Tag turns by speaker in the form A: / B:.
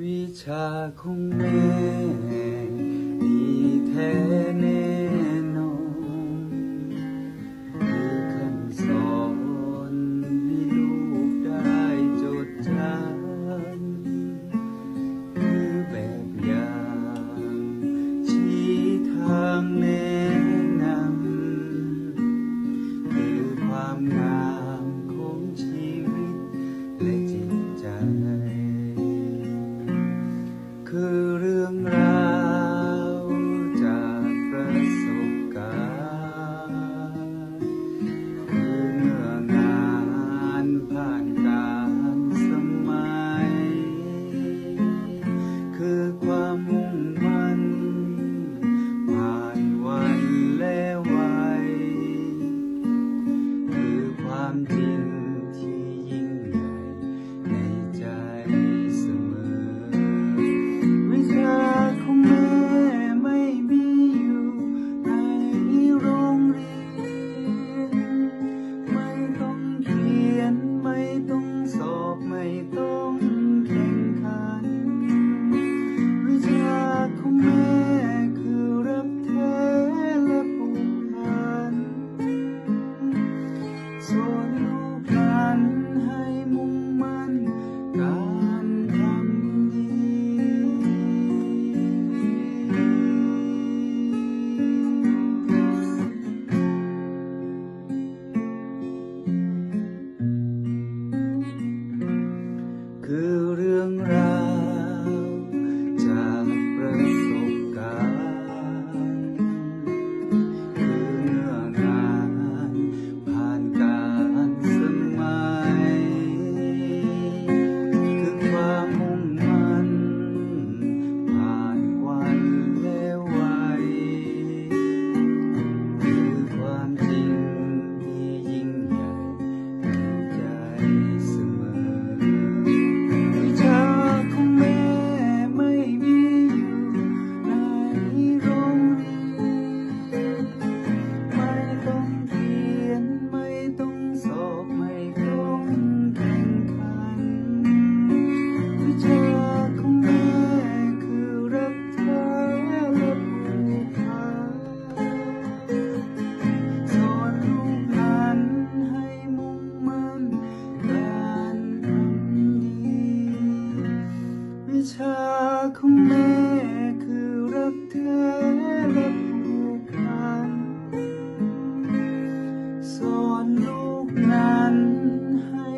A: วิชาของแม่ดีแท้ คือเรื่องราว ลูกนั้นให้